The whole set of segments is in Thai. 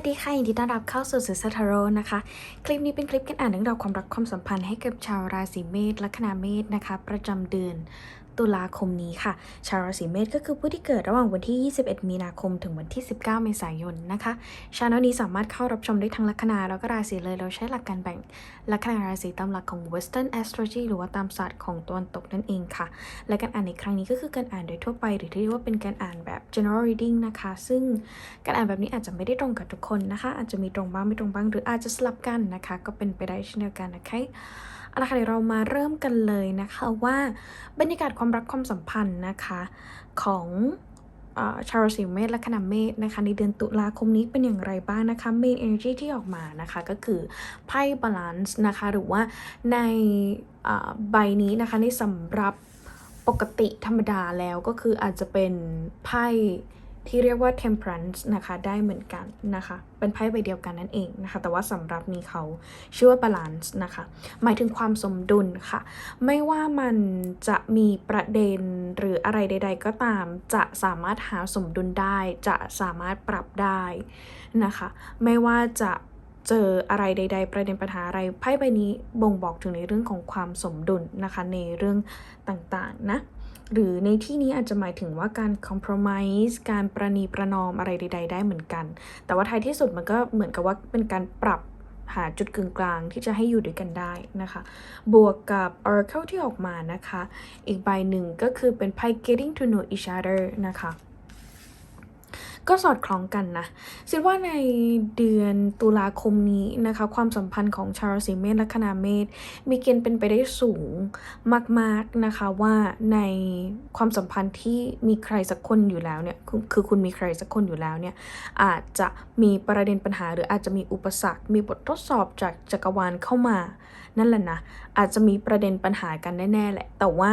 วัสดีค่ะยินดีต้อนรับเข้าสู่สื่อสทาโรนะคะ คลิปนี้เป็นคลิปการอ่านเรื่องราวความรักความสัมพันธ์ให้กับชาวราศีเมษลัคนาเมษนะคะ ประจำเดือน ตุลาคมนี้ค่ะ ชาวราศีเมษก็คือผู้ที่เกิดระหว่างวันที่ 21 มีนาคม ถึงวันที่ 19 เมษายนนะคะชาแนลนี้สามารถเข้ารับชมได้ทั้งลัคนาแล้วก็ราศีเลยเราใช้หลักการแบ่งลัคนาราศีตามหลักของ Western Astrology หรือว่าตามศาสตร์ของตะวันตกนั่นเองค่ะ และการอ่านในครั้งนี้ก็คือการอ่านโดยทั่วไป หรือที่เรียกว่าเป็นการอ่านแบบ general reading นะคะ ซึ่งการอ่านแบบนี้อาจจะไม่ได้ตรงกับทุกคนนะคะ อาจจะมีตรงบ้างไม่ตรงบ้าง หรืออาจจะสลับกันนะคะ ก็เป็นไปได้เช่นเดียวกันนะคะ เอาละค่ะเดี๋ยวเรามาเริ่มกันเลยนะคะว่าบรรยากาศความรักความสัมพันธ์นะคะของอชาวราศีเมษและคณะเมษนะคะในเดือนตุลาคมนี้เป็นอย่างไรบ้างนะคะ main energy ที่ออกมานะคะก็คือไพ่ balance นะคะหรือว่าในใบนี้นะคะในสำหรับปกติธรรมดาแล้วก็คืออาจจะเป็นไพ่ ที่เรียกว่า temperance นะคะ ได้เหมือนกันนะคะ เป็นไพ่ใบเดียวกันนั่นเองนะคะ แต่ว่าสำหรับนี้เขาชื่อว่า balance นะคะ หมายถึงความสมดุลค่ะ ไม่ว่ามันจะมีประเด็นหรืออะไรใด ๆ ก็ตาม จะสามารถหาสมดุลได้ จะสามารถปรับได้นะคะ ไม่ว่าจะเจออะไรใด ๆ ประเด็นปัญหาอะไรไพ่ใบนี้บ่งบอกถึงในเรื่องของความสมดุลนะคะในเรื่องต่างๆนะ หรือในที่นี้อาจจะหมายถึงว่าการ compromise การประนีประนอมอะไรใด ๆ ได้เหมือนกัน แต่ว่าท้ายที่สุดมันก็เหมือนกับว่าเป็นการปรับหาจุดกึ่งกลางที่จะให้อยู่ด้วยกันได้นะคะ บวกกับ oracle ที่ออกมานะคะ อีกใบหนึ่งก็คือเป็นไพ่ getting to know each other นะคะ ก็สอดคล้องกันนะคิดว่าในเดือนตุลาคมนี้นะคะ ความสัมพันธ์ของชาวราศีเมษและคณาเมษมีเกณฑ์เป็นไปได้สูงมาก ๆนะคะว่าในความสัมพันธ์ที่มีใครสักคนอยู่แล้วเนี่ยคือคือคุณมีใครสักคนอยู่แล้วเนี่ยอาจจะมีประเด็นปัญหา หรืออาจจะมีอุปสรรค มีบททดสอบจากจักรวาลเข้ามา นั่นแหละนะอาจจะมีประเด็นปัญหากันแน่ๆแหละ แต่ว่า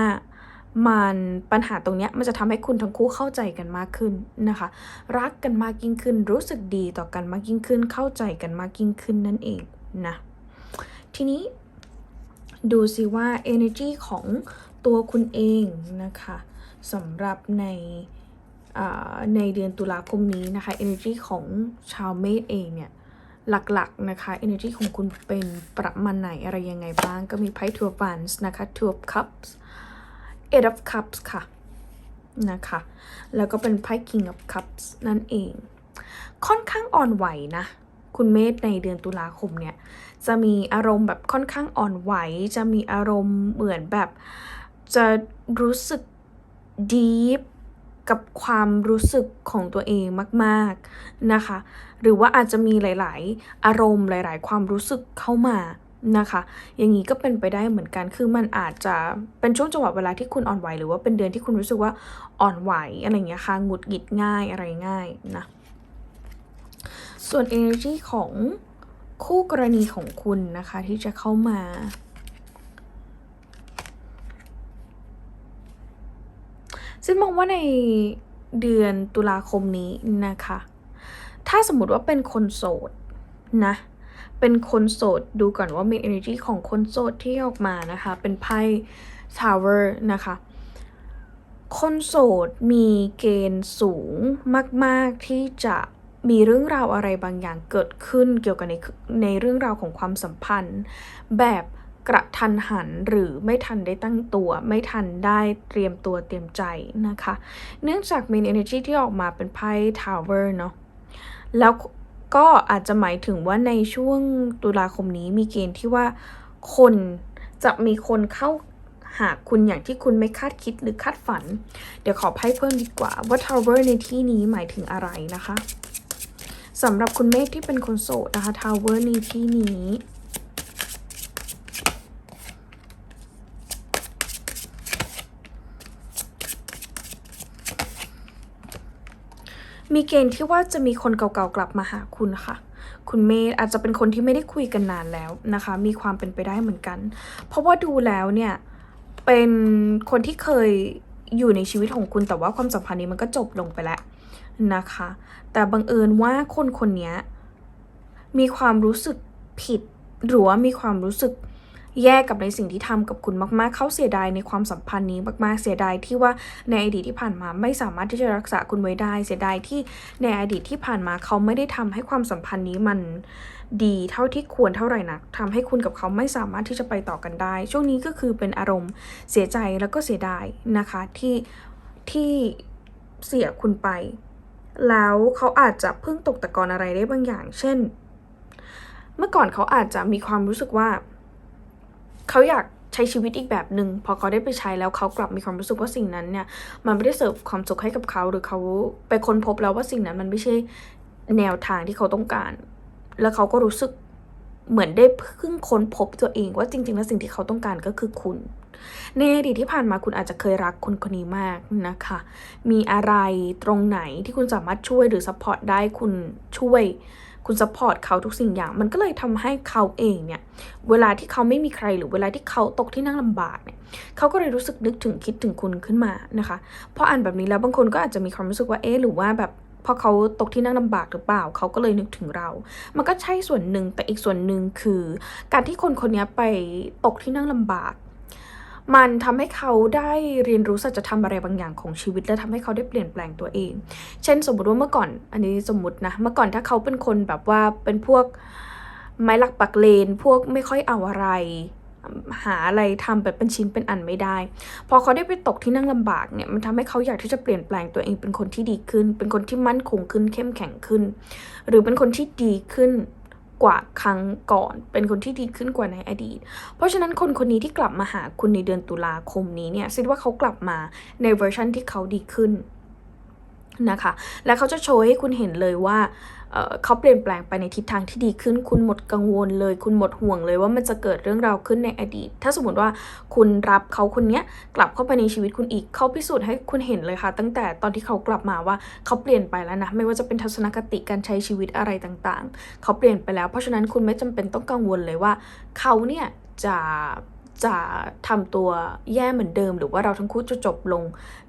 มันปัญหาตรงนี้มันจะทำให้คุณทั้งคู่เข้าใจกันมากขึ้นนะคะ รักกันมากยิ่งขึ้น รู้สึกดีต่อกันมากยิ่งขึ้น เข้าใจกันมากยิ่งขึ้นนั่นเองนะทีนี้ดูสิว่า energy ของตัวคุณเองนะคะสำหรับในในเดือนตุลาคมนี้นะคะ energy ของชาวเมษเองเนี่ยหลักๆนะคะ energy ของคุณเป็นประมาณไหนอะไรยังไงบ้างก็มีไพ่ two of wands นะคะ two of cups eight of cups ค่ะนะคะ แล้วก็เป็นไพ่ king of cups นั่นเอง ค่อนข้างอ่อนไหวนะ คุณเมษในเดือนตุลาคมเนี่ย จะมีอารมณ์แบบค่อนข้างอ่อนไหว จะมีอารมณ์เหมือนแบบ จะรู้สึก deep กับความรู้สึกของตัวเองมาก ๆ นะคะ หรือว่าอาจจะมีหลาย ๆ อารมณ์หลาย ๆ ความรู้สึกเข้ามา นะคะ อย่างนี้ก็เป็นไปได้เหมือนกัน คือมันอาจจะเป็นช่วงจังหวะเวลาที่คุณอ่อนไหว หรือว่าเป็นเดือนที่คุณรู้สึกว่าอ่อนไหวอะไรอย่างเงี้ยค่ะหงุดหงิดง่ายอะไรง่ายนะ ส่วน energy ของคู่กรณีของคุณนะคะที่จะเข้ามาซึ่งมองว่าในเดือนตุลาคมนี้นะคะ ถ้าสมมติว่าเป็นคนโสดนะ เป็นคนโสด ดูก่อนว่ามี energy ของคนโสดที่ออกมานะคะ เป็นไพ่ tower นะคะ คนโสดมีเกณฑ์สูงมาก ๆ ที่จะมีเรื่องราวอะไรบางอย่างเกิดขึ้นเกี่ยวกับในในเรื่องราวของความสัมพันธ์ แบบกระทันหันหรือไม่ทันได้ตั้งตัว ไม่ทันได้เตรียมตัวเตรียมใจนะคะ เนื่องจาก main energy ที่ออกมาเป็นไพ่ tower เนาะแล้ว ก็อาจจะหมายถึงว่าในช่วงตุลาคมนี้มีเกณฑ์ที่ว่าคนจะมีคนเข้าหาคุณอย่างที่คุณไม่คาดคิดหรือคาดฝัน เดี๋ยวขอไพ่เพิ่มดีกว่าว่า tower ในที่นี้หมายถึงอะไรนะคะสำหรับคุณเมฆที่เป็นคนโสดนะคะ tower ในที่นี้ มีเกณฑ์ที่ว่าจะมีคนเก่าๆกลับมาหาคุณค่ะ คุณเมธอาจจะเป็นคนที่ไม่ได้คุยกันนานแล้วนะคะ มีความเป็นไปได้เหมือนกัน เพราะว่าดูแล้วเนี่ยเป็นคนที่เคยอยู่ในชีวิตของคุณแต่ว่าความสัมพันธ์นี้มันก็จบลงไปแล้วนะคะ แต่บังเอิญว่าคนคนนี้มีความรู้สึกผิดหรือว่ามีความรู้สึก แย่กับในสิ่งที่ทำกับคุณมากๆ เขาเสียดายในความสัมพันธ์นี้มากๆ เสียดายที่ว่าในอดีตที่ผ่านมาไม่สามารถที่จะรักษาคุณไว้ได้ เสียดายที่ในอดีตที่ผ่านมาเขาไม่ได้ทำให้ความสัมพันธ์นี้มันดีเท่าที่ควรเท่าไหร่นักทำให้คุณกับเขาไม่สามารถที่จะไปต่อกันได้ ช่วงนี้ก็คือเป็นอารมณ์เสียใจแล้วก็เสียดายนะคะที่ที่เสียคุณไป แล้วเขาอาจจะเพิ่งตกตะกอนอะไรได้บางอย่าง เช่น เมื่อก่อนเขาอาจจะมีความรู้สึกว่า เขาอยากใช้ชีวิตอีกแบบหนึ่งพอเขาได้ไปใช้แล้วเขากลับมีความรู้สึกว่าสิ่งนั้นเนี่ยมันไม่ได้เสิร์ฟความสุขให้กับเขาหรือเขาไปค้นพบแล้วว่าสิ่งนั้นมันไม่ใช่แนวทางที่เขาต้องการ แล้วเขาก็รู้สึกเหมือนได้เพิ่งค้นพบตัวเองว่าจริง ๆ แล้วสิ่งที่เขาต้องการก็คือคุณ ในอดีตที่ผ่านมาคุณอาจจะเคยรักคนคนนี้มากนะคะ มีอะไรตรงไหนที่คุณสามารถช่วยหรือซัพพอร์ตได้คุณช่วย คุณซัพพอร์ตเขาทุกสิ่งอย่าง มันก็เลยทำให้เขาเองเนี่ย เวลาที่เขาไม่มีใครหรือเวลาที่เขาตกที่นั่งลำบากเนี่ยเขาก็เลยรู้สึกนึกถึงคิดถึงคุณขึ้นมานะคะพออ่านแบบนี้แล้วบางคนก็อาจจะมีความรู้สึกว่าเอ๊หรือว่าแบบพอเขาตกที่นั่งลำบากหรือเปล่า เขาก็เลยนึกถึงเรา มันก็ใช่ส่วนหนึ่งแต่อีกส่วนหนึ่งคือ การที่คนคนนี้ไปตกที่นั่งลำบาก มันทำให้เขาได้เรียนรู้สัจธรรมอะไรบางอย่างของชีวิต และทำให้เขาได้เปลี่ยนแปลงตัวเอง เช่นสมมติว่าเมื่อก่อน อันนี้สมมตินะ เมื่อก่อนถ้าเขาเป็นคนแบบว่าเป็นพวกไม้หลักปักเลน พวกไม่ค่อยเอาอะไรหาอะไรทำแบบเป็นชิ้นเป็นอันไม่ได้ พอเขาได้ไปตกที่นั่งลำบากเนี่ยมันทำให้เขาอยากที่จะเปลี่ยนแปลงตัวเองเป็นคนที่ดีขึ้น เป็นคนที่มั่นคงขึ้นเข้มแข็งขึ้น หรือเป็นคนที่ดีขึ้น กว่าครั้งก่อน เป็นคนที่ดีขึ้นกว่าในอดีต เพราะฉะนั้นคนคนนี้ที่กลับมาหาคุณในเดือนตุลาคมนี้เนี่ยซิดว่าเขากลับมาในเวอร์ชันที่เขาดีขึ้น นะคะ และเขาจะโชว์ให้คุณเห็นเลยว่าเขาเปลี่ยนแปลงไปในทิศทางที่ดีขึ้น คุณหมดกังวลเลย คุณหมดห่วงเลยว่ามันจะเกิดเรื่องราวขึ้นในอดีต ถ้าสมมติว่าคุณรับเขาคนนี้กลับเข้าไปในชีวิตคุณอีก เขาพิสูจน์ให้คุณเห็นเลยค่ะ ตั้งแต่ตอนที่เขากลับมาว่าเขาเปลี่ยนไปแล้วนะ ไม่ว่าจะเป็นทัศนคติการใช้ชีวิตอะไรต่างๆ เขาเปลี่ยนไปแล้ว เพราะฉะนั้นคุณไม่จำเป็นต้องกังวลเลยว่า เขาเนี่ยจะ จะทำตัวแย่เหมือนเดิม หรือว่าเราทั้งคู่จะจบลง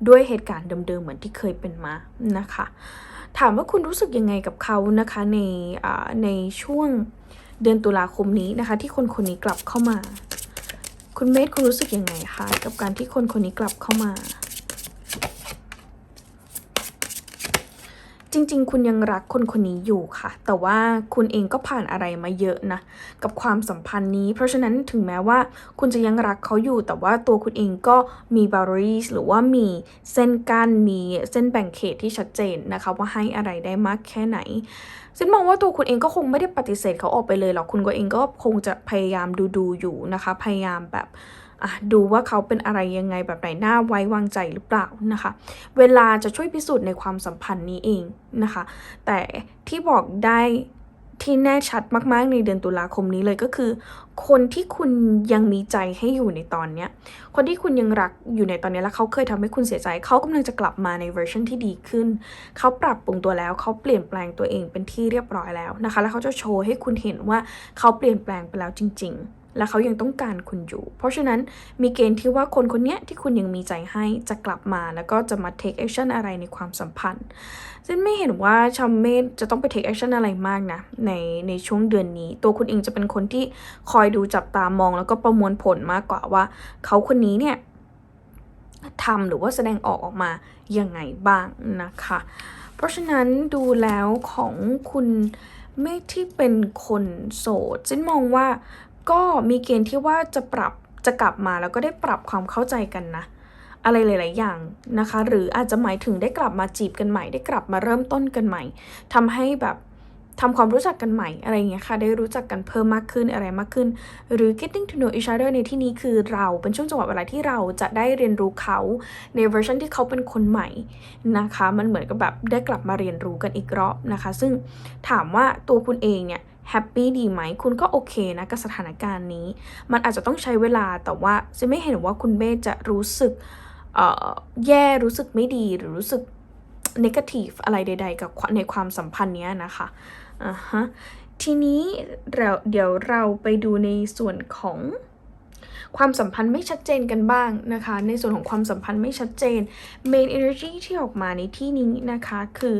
ด้วยเหตุการณ์เดิมๆเหมือนที่เคยเป็นมานะคะ ถามว่าคุณรู้สึกยังไงกับเขานะคะในในช่วงเดือนตุลาคมนี้นะคะ ที่คนคนนี้กลับเข้ามา คุณเมธคุณรู้สึกยังไงคะกับการที่คนคนนี้กลับเข้ามา จริง ๆ คุณยังรักคนคนนี้อยู่ค่ะ แต่ว่าคุณเองก็ผ่านอะไรมาเยอะนะ กับความสัมพันธ์นี้ เพราะฉะนั้นถึงแม้ว่าคุณจะยังรักเขาอยู่ แต่ว่าตัวคุณเองก็มีบารีสหรือว่ามีเส้นกัน้นมีเส้นแบ่งเขตที่ชัดเจนนะคะ ว่าให้อะไรได้มากแค่ไหนฉันมองว่าตัวคุณเองก็คงไม่ได้ปฏิเสธเขาออกไปเลยหรอกคุณก็เองก็คงจะพยายามดูดูอยู่นะคะ พยายามแบบ ดูว่าเขาเป็นอะไรยังไงแบบไหนน่าไว้วางใจหรือเปล่านะคะ เวลาจะช่วยพิสูจน์ในความสัมพันธ์นี้เองนะคะ แต่ที่บอกได้ที่แน่ชัดมาก ๆ ในเดือนตุลาคมนี้เลยก็คือ คนที่คุณยังมีใจให้อยู่ในตอนเนี้ย คนที่คุณยังรักอยู่ในตอนนี้แล้วเขาเคยทำให้คุณเสียใจ เขากำลังจะกลับมาในเวอร์ชันที่ดีขึ้น เขาปรับปรุงตัวแล้ว เขาเปลี่ยนแปลงตัวเองเป็นที่เรียบร้อยแล้วนะคะ แล้วเขาจะโชว์ให้คุณเห็นว่าเขาเปลี่ยนแปลงไปแล้วจริง ๆ และเขายังต้องการคุณอยู่ เพราะฉะนั้นมีเกณฑ์ที่ว่าคนคนนี้ที่คุณยังมีใจให้จะกลับมาแล้วก็จะมา take action อะไรในความสัมพันธ์ซึ่งไม่เห็นว่าชาวเมธจะต้องไป take action อะไรมากนะในในช่วงเดือนนี้ ตัวคุณเองจะเป็นคนที่คอยดูจับตามอง แล้วก็ประมวลผลมากกว่าว่า เขาคนนี้เนี่ยทำหรือว่าแสดงออกออกมายังไงบ้างนะคะ เพราะฉะนั้นดูแล้วของคุณเมธที่เป็นคนโสดจินมองว่า ก็มีเกณฑ์ที่ว่าจะปรับจะกลับมาแล้วก็ได้ปรับความเข้าใจกันนะ อะไรหลาย ๆ อย่างนะคะ หรืออาจจะหมายถึงได้กลับมาจีบกันใหม่ ได้กลับมาเริ่มต้นกันใหม่ทำให้แบบทำความรู้จักกันใหม่อะไรเงี้ยค่ะ ได้รู้จักกันเพิ่มมากขึ้นอะไรมากขึ้น หรือ getting to know each other ในที่นี้คือเราเป็นช่วงจังหวะเวลาที่เราจะได้เรียนรู้เขาในเวอร์ชันที่เขาเป็นคนใหม่นะคะ มันเหมือนกับแบบได้กลับมาเรียนรู้กันอีกรอบนะคะ ซึ่งถามว่าตัวคุณเองเนี่ย แฮปปี้ดีไหม คุณก็โอเคนะกับสถานการณ์นี้ มันอาจจะต้องใช้เวลาแต่ว่าจะไม่เห็นว่าคุณเบ้จะรู้สึกแย่รู้สึกไม่ดีหรือรู้สึกนกาทีฟอะไรใด ๆ กับในความสัมพันธ์นี้นะคะอ่าฮะทีนี้เราเดี๋ยวเราไปดูในส่วนของ ความสัมพันธ์ไม่ชัดเจนกันบ้างนะคะ ในส่วนของความสัมพันธ์ไม่ชัดเจน main energy ที่ออกมาในที่นี้นะคะคือ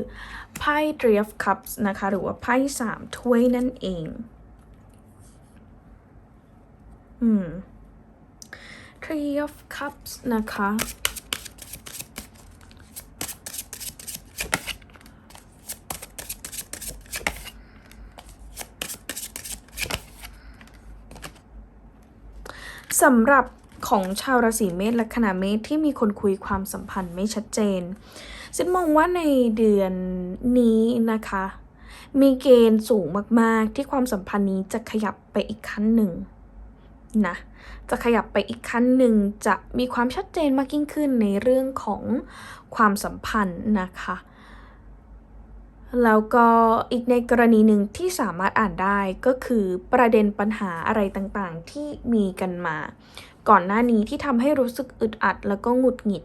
ไพ่ three of cups นะคะหรือว่าไพ่สามถ้วยนั่นเอง อืม Three of Cups นะคะ สำหรับของชาวราศีเมษและคณะเมษที่มีคนคุยความสัมพันธ์ไม่ชัดเจนฉันมองว่าในเดือนนี้นะคะ มีเกณฑ์สูงมากๆ ที่ความสัมพันธ์นี้จะขยับไปอีกขั้นหนึ่งนะจะขยับไปอีกขั้นหนึ่งจะมีความชัดเจนมากยิ่งขึ้นในเรื่องของความสัมพันธ์นะคะ แล้วก็อีกในกรณีหนึ่งที่สามารถอ่านได้ก็คือประเด็นปัญหาอะไรต่างๆ ที่มีกันมา ก่อนหน้านี้ที่ทำให้รู้สึกอึดอัดแล้วก็หงุดหงิด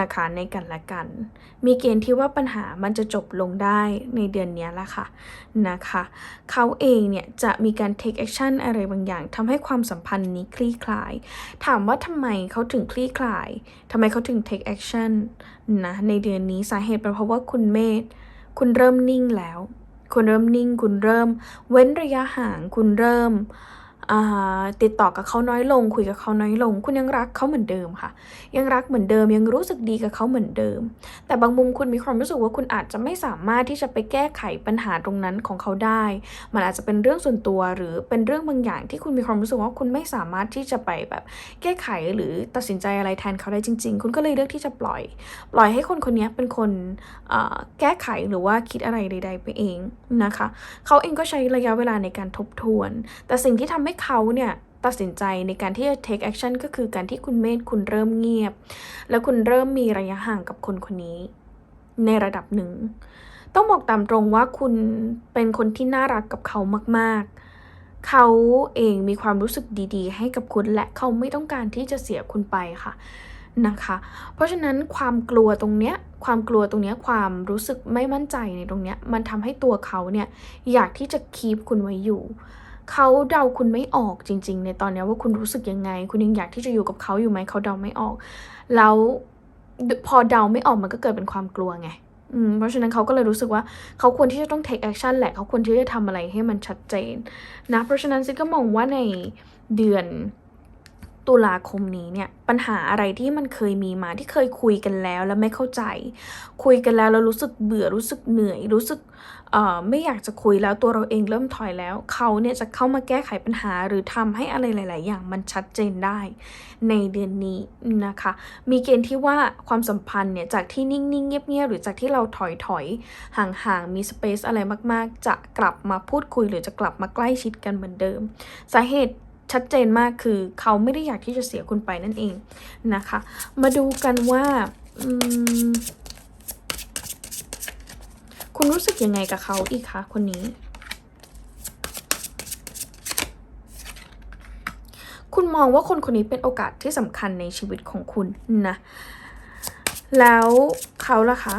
นะคะในกันและกัน มีเกณฑ์ที่ว่าปัญหามันจะจบลงได้ในเดือนนี้ละค่ะนะคะ เขาเองเนี่ยจะมีการ take action อะไรบางอย่างทำให้ความสัมพันธ์นี้คลี่คลาย ถามว่าทำไมเขาถึงคลี่คลายทำไมเขาถึง take action นะในเดือนนี้สาเหตุเป็นเพราะว่าคุณเมธ คุณเริ่มนิ่งแล้ว คุณเริ่มนิ่ง คุณเริ่ม เว้นระยะห่าง คุณเริ่ม ติดต่อกับเขาน้อยลง คุยกับเขาน้อยลง คุณยังรักเขาเหมือนเดิมค่ะ ยังรักเหมือนเดิมยังรู้สึกดีกับเขาเหมือนเดิม แต่บางมุมคุณมีความรู้สึกว่าคุณอาจจะไม่สามารถที่จะไปแก้ไขปัญหาตรงนั้นของเขาได้ มันอาจจะเป็นเรื่องส่วนตัวหรือเป็นเรื่องบางอย่างที่คุณมีความรู้สึกว่าคุณไม่สามารถที่จะไปแบบแก้ไขหรือตัดสินใจอะไรแทนเขาได้จริง ๆ คุณก็เลยเลือกที่จะปล่อย ปล่อยให้คนคนนี้เป็นคนแก้ไขหรือว่าคิดอะไรใด ๆ ไปเองนะคะ เขาเองก็ใช้ระยะเวลาในการทบทวน แต่สิ่งที่ทำให้เขาเนี่ยตัดสินใจในการที่จะ take action ก็คือการที่คุณเมธคุณเริ่มเงียบ แล้วคุณเริ่มมีระยะห่างกับคนคนนี้ ในระดับหนึ่ง ต้องบอกตามตรงว่าคุณเป็นคนที่น่ารักกับเขามาก ๆ เขาเองมีความรู้สึกดีๆ ให้กับคุณและเขาไม่ต้องการที่จะเสียคุณไปค่ะนะคะ เพราะฉะนั้นความกลัวตรงเนี้ยความกลัวตรงเนี้ยความรู้สึกไม่มั่นใจในตรงเนี้ยมันทำให้ตัวเขาเนี่ยอยากที่จะคีบคุณไว้อยู่ เขาเดาคุณไม่ออกจริง ๆ ในตอนนี้ว่าคุณรู้สึกยังไง คุณยังอยากที่จะอยู่กับเขาอยู่ไหมเขาเดาไม่ออก แล้วพอเดาไม่ออกมันก็เกิดเป็นความกลัวไงเพราะฉะนั้นเขาก็เลยรู้สึกว่าเขาควรที่จะต้อง take action แหละเขาควรที่จะทำอะไรให้มันชัดเจนนะเพราะฉะนั้นซิก็มองว่าในเดือน ตุลาคมนี้เนี่ยปัญหาอะไรที่มันเคยมีมาที่เคยคุยกันแล้วแล้วไม่เข้าใจ คุยกันแล้วแล้วรู้สึกเบื่อรู้สึกเหนื่อย รู้สึกเอ่อไม่อยากจะคุยแล้วตัวเราเองเริ่มถอยแล้ว เขาเนี่ยจะเข้ามาแก้ไขปัญหาหรือทำให้อะไรหลาย ๆ อย่างมันชัดเจนได้ในเดือนนี้นะคะ มีเกณฑ์ที่ว่าความสัมพันธ์เนี่ยจากที่นิ่ง ๆ เงียบ ๆ หรือจากที่เราถอยถอยๆห่าง ๆ มีสเปซอะไรมาก ๆ จะกลับมาพูดคุยหรือจะกลับมาใกล้ชิดกันเหมือนเดิม สาเหตุ ชัดเจนมากคือเขาไม่ได้อยากที่จะเสียคุณไปนั่นเองนะคะ มาดูกันว่าคุณรู้สึกยังไงกับเขาอีกคะคนนี้ คุณมองว่าคนคนนี้เป็นโอกาสที่สำคัญในชีวิตของคุณนะ แล้วเขาล่ะคะ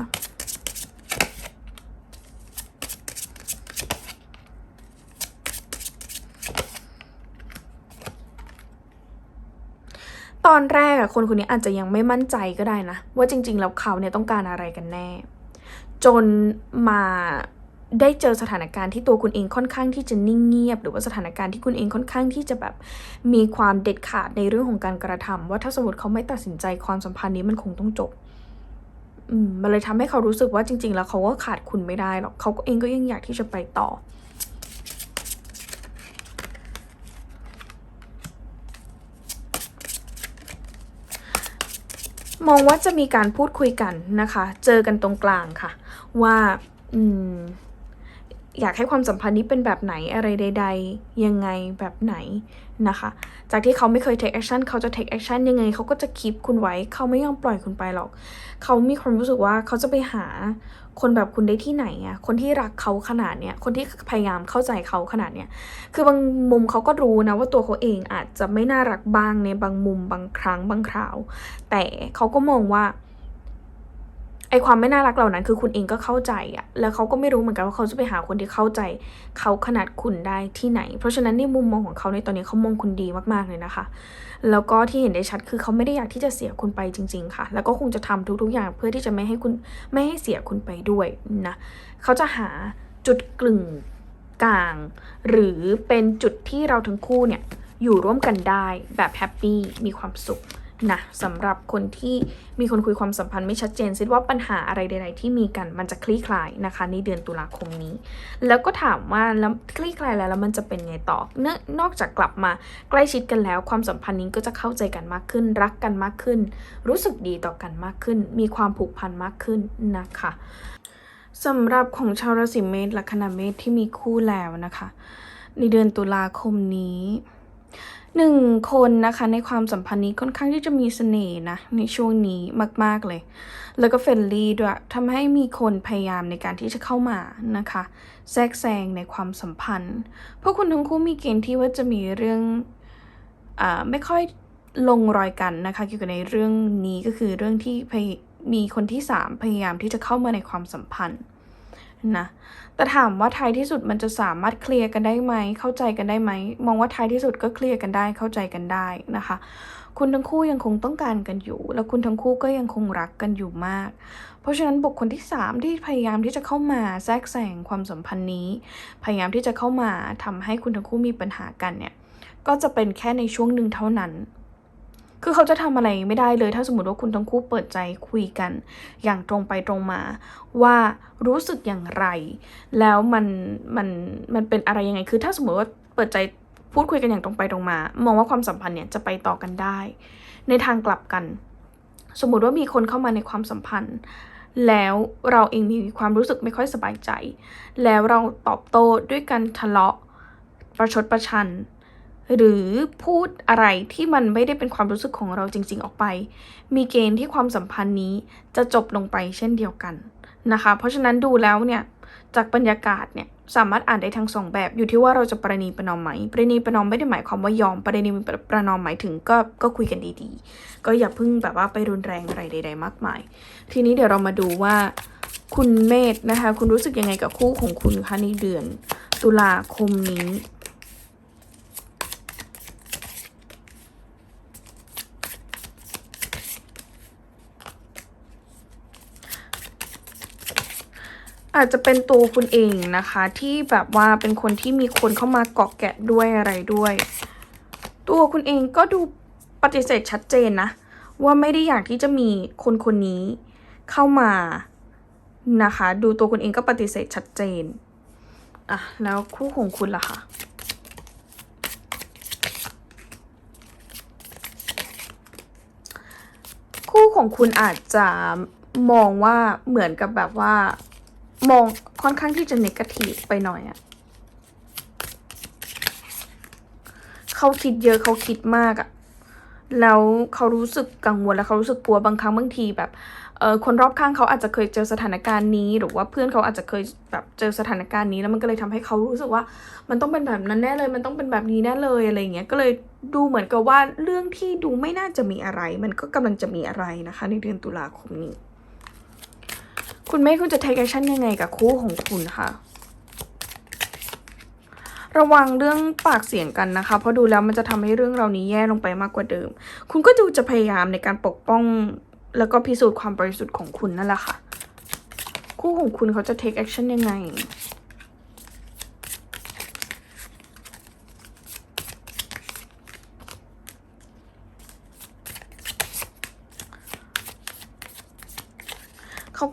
ตอนแรกอะคนคนนี้อาจจะยังไม่มั่นใจก็ได้นะ ว่าจริง ๆ แล้วเขาเนี่ยต้องการอะไรกันแน่ จนมาได้เจอสถานการณ์ที่ตัวคุณเองค่อนข้างที่จะนิ่งเงียบ หรือว่าสถานการณ์ที่คุณเองค่อนข้างที่จะแบบมีความเด็ดขาดในเรื่องของการกระทำว่าถ้าสมมติเขาไม่ตัดสินใจความสัมพันธ์นี้มันคงต้องจบมมันเลยทำให้เขารู้สึกว่าจริง ๆ แล้วเขาก็ขาดคุณไม่ได้หรอกเขาก็เองก็ยังอยากที่จะไปต่อ มองว่าจะมีการพูดคุยกันนะคะ เจอกันตรงกลางค่ะ ว่าอืมอยากให้ความสัมพันธ์นี้เป็นแบบไหนอะไรใด ๆ ยังไงแบบไหนนะคะ จากที่เขาไม่เคย take action เขาจะ take action ยังไงเขาก็จะคีบคุณไว้ เขาไม่ยอมปล่อยคุณไปหรอก เขามีความรู้สึกว่าเขาจะไปหา คนแบบคุณได้ที่ไหนอะคนที่รักเขาขนาดเนี้ย คนที่พยายามเข้าใจเขาขนาดเนี้ย คือบางมุมเขาก็รู้นะว่าตัวเขาเองอาจจะไม่น่ารักบ้างในบางมุมบางครั้งบางคราว แต่เขาก็มองว่า ไอความไม่น่ารักเหล่านั้นคือคุณเองก็เข้าใจอะแล้วเขาก็ไม่รู้เหมือนกันว่าเขาจะไปหาคนที่เข้าใจเขาขนาดคุณได้ที่ไหน เพราะฉะนั้นในมุมมองของเขาในตอนนี้เขามองคุณดีมากๆเลยนะคะ แล้วก็ที่เห็นได้ชัดคือเขาไม่ได้อยากที่จะเสียคุณไปจริง ๆ ค่ะ แล้วก็คงจะทำทุกๆอย่างเพื่อที่จะไม่ให้คุณไม่ให้เสียคุณไปด้วยนะเขาจะหาจุดกลึงกลาง หรือเป็นจุดที่เราทั้งคู่เนี่ยอยู่ร่วมกันได้แบบแฮปปี้มีความสุข นะสำหรับคนที่มีคนคุยความสัมพันธ์ไม่ชัดเจนซิดว่าปัญหาอะไรใด ๆ ที่มีกันมันจะคลี่คลายนะคะ ในเดือนตุลาคมนี้ แล้วก็ถามว่าแล้วคลี่คลายแล้วแล้วมันจะเป็นไงต่อเนื่องนอกจากกลับมาใกล้ชิดกันแล้ว ความสัมพันธ์นี้ก็จะเข้าใจกันมากขึ้น รักกันมากขึ้น รู้สึกดีต่อกันมากขึ้น มีความผูกพันมากขึ้นนะคะสำหรับของชาวราศีเมษละคณะเมษที่มีคู่แล้วนะคะ ในเดือนตุลาคมนี้ หนึ่งคนนะคะในความสัมพันธ์นี้ค่อนข้างที่จะมีเสน่ห์นะ ในช่วงนี้มาก ๆ เลย แล้วก็เฟรนลี่ด้วยทำให้มีคนพยายามในการที่จะเข้ามานะคะ แทรกแซงในความสัมพันธ์ เพราะคุณทั้งคู่มีเกณฑ์ที่ว่าจะมีเรื่องอาไม่ค่อยลงรอยกันนะคะเกี่ยวกับในเรื่องนี้ก็คือเรื่องที่มีคนที่สามพยายามที่จะเข้ามาในความสัมพันธ์ นะแต่ถามว่าท้ายที่สุดมันจะสามารถเคลียร์กันได้ไหม เข้าใจกันได้ไหม มองว่าท้ายที่สุดก็เคลียร์กันได้เข้าใจกันได้นะคะ คุณทั้งคู่ยังคงต้องการกันอยู่ แล้วคุณทั้งคู่ก็ยังคงรักกันอยู่มาก เพราะฉะนั้นบุคคลที่สามที่พยายามที่จะเข้ามาแทรกแซงความสัมพันธ์นี้ พยายามที่จะเข้ามาทำให้คุณทั้งคู่มีปัญหากันเนี่ยก็จะเป็นแค่ในช่วงหนึ่งเท่านั้น คือเขาจะทำอะไรไม่ได้เลย ถ้าสมมติว่าคุณทั้งคู่เปิดใจคุยกัน อย่างตรงไปตรงมา ว่ารู้สึกอย่างไร แล้วมันมันมันเป็นอะไรยังไง คือถ้าสมมติว่าเปิดใจพูดคุยกันอย่างตรงไปตรงมา มองว่าความสัมพันธ์เนี่ยจะไปต่อกันได้ ในทางกลับกัน สมมุติว่ามีคนเข้ามาในความสัมพันธ์ แล้วเราเองมีความรู้สึกไม่ค่อยสบายใจ แล้วเราตอบโต้ด้วยการทะเลาะประชดประชัน หรือพูดอะไรที่มันไม่ได้เป็นความรู้สึกของเราจริง ๆ ออกไป มีเกณฑ์ที่ความสัมพันธ์นี้จะจบลงไปเช่นเดียวกันนะคะ เพราะฉะนั้นดูแล้วเนี่ยจากบรรยากาศเนี่ยสามารถอ่านได้ทั้งสองแบบอยู่ที่ว่าเราจะประนีประนอมไหมประนีประนอมไม่ได้หมายความว่ายอมประนีประนอมหมายถึงก็ก็คุยกันดีๆ ก็อย่าเพิ่งแบบว่าไปรุนแรงอะไรใด ๆ มากมาย ทีนี้เดี๋ยวเรามาดูว่าคุณเมธนะคะ คุณรู้สึกยังไงกับคู่ของคุณคะในเดือน ตุลาคมนี้ อาจจะเป็นตัวคุณเองนะคะ ที่แบบว่าเป็นคนที่มีคนเข้ามาเกาะแกะด้วยอะไรด้วย ตัวคุณเองก็ดูปฏิเสธชัดเจนนะ ว่าไม่ได้อยากที่จะมีคนคนนี้เข้ามานะคะ ดูตัวคุณเองก็ปฏิเสธชัดเจนอะแล้วคู่ของคุณล่ะคะคู่ของคุณอาจจะมองว่าเหมือนกับแบบว่า มองค่อนข้างที่จะเนกาทีฟไปหน่อยอะเขาคิดเยอะเขาคิดมากอะแล้วเขารู้สึกกังวลแล้วเขารู้สึกกลัวบางครั้งบางทีแบบเออคนรอบข้างเขาอาจจะเคยเจอสถานการณ์นี้ หรือว่าเพื่อนเขาอาจจะเคยแบบเจอสถานการณ์นี้แล้วมันก็เลยทำให้เขารู้สึกว่า มันต้องเป็นแบบนั้นแน่เลย มันต้องเป็นแบบนี้แน่เลยอะไรเงี้ยก็เลยดูเหมือนกับว่าเรื่องที่ดูไม่น่าจะมีอะไร มันก็กำลังจะมีอะไรนะคะ ในเดือนตุลาคมนี้ คุณแม่คุณจะ take action ยังไงกับคู่ของคุณคะระวังเรื่องปากเสียงกันนะคะ เพราะดูแล้วมันจะทำให้เรื่องเรานี้แย่ลงไปมากกว่าเดิม คุณก็ดูจะพยายามในการปกป้อง แล้วก็พิสูจน์ความบริสุทธิ์ของคุณนั่นแหละค่ะ คู่ของคุณเขาจะ take action ยังไง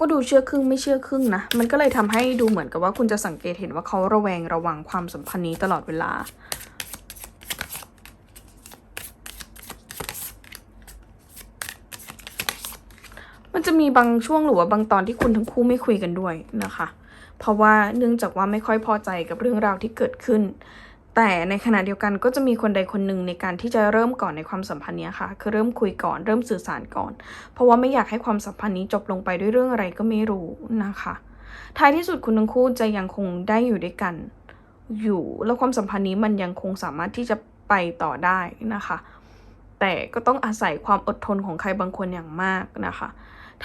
ก็ดูเชื่อครึ่งไม่เชื่อครึ่งนะ มันก็เลยทำให้ดูเหมือนกับว่าคุณจะสังเกตเห็นว่าเขาระแวงระวังความสัมพันธ์นี้ตลอดเวลา มันจะมีบางช่วงหรือว่าบางตอนที่คุณทั้งคู่ไม่คุยกันด้วยนะคะ เพราะว่าเนื่องจากว่าไม่ค่อยพอใจกับเรื่องราวที่เกิดขึ้น แต่ในขณะเดียวกันก็จะมีคนใดคนหนึ่งในการที่จะเริ่มก่อนในความสัมพันธ์เนี้ยค่ะ คือเริ่มคุยก่อนเริ่มสื่อสารก่อน เพราะว่าไม่อยากให้ความสัมพันธ์นี้จบลงไปด้วยเรื่องอะไรก็ไม่รู้นะคะ ท้ายที่สุดคุณทั้งคู่จะยังคงได้อยู่ด้วยกัน อยู่แล้วความสัมพันธ์นี้มันยังคงสามารถที่จะไปต่อได้นะคะ แต่ก็ต้องอาศัยความอดทนของใครบางคนอย่างมากนะคะ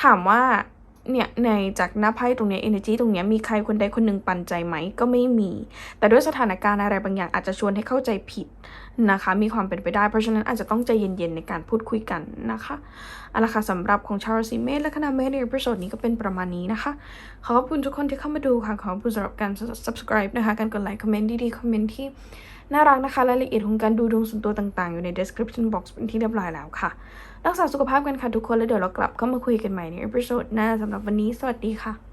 ถามว่า เนี่ยในจากหน้าไพ่ตรงเนี้ย energy ตรงเนี้ยมีใครคนใดคนหนึ่งปันใจไหมก็ไม่มี แต่ด้วยสถานการณ์อะไรบางอย่างอาจจะชวนให้เข้าใจผิดนะคะ มีความเป็นไปได้ เพราะฉะนั้นอาจจะต้องใจเย็นๆในการพูดคุยกันนะคะเอาละค่ะสำหรับของชาวราศีเมษและคณะเมษในเอพิโซดนี้ก็เป็นประมาณนี้นะคะ ขอบคุณทุกคนที่เข้ามาดูค่ะ ขอบคุณสำหรับการ subscribe นะคะ การกดไลค์คอมเมนต์ดีๆคอมเมนต์ที่น่ารักนะคะรายละเอียดของการดูดวงส่วนตัวต่างๆ อยู่ใน description box เป็นที่เรียบร้อยแล้วค่ะ รักษาสุขภาพกันค่ะทุกคน แล้วเดี๋ยวเรากลับเข้ามาคุยกันใหม่ในเอพิโซดหน้าสำหรับวันนี้สวัสดีค่ะ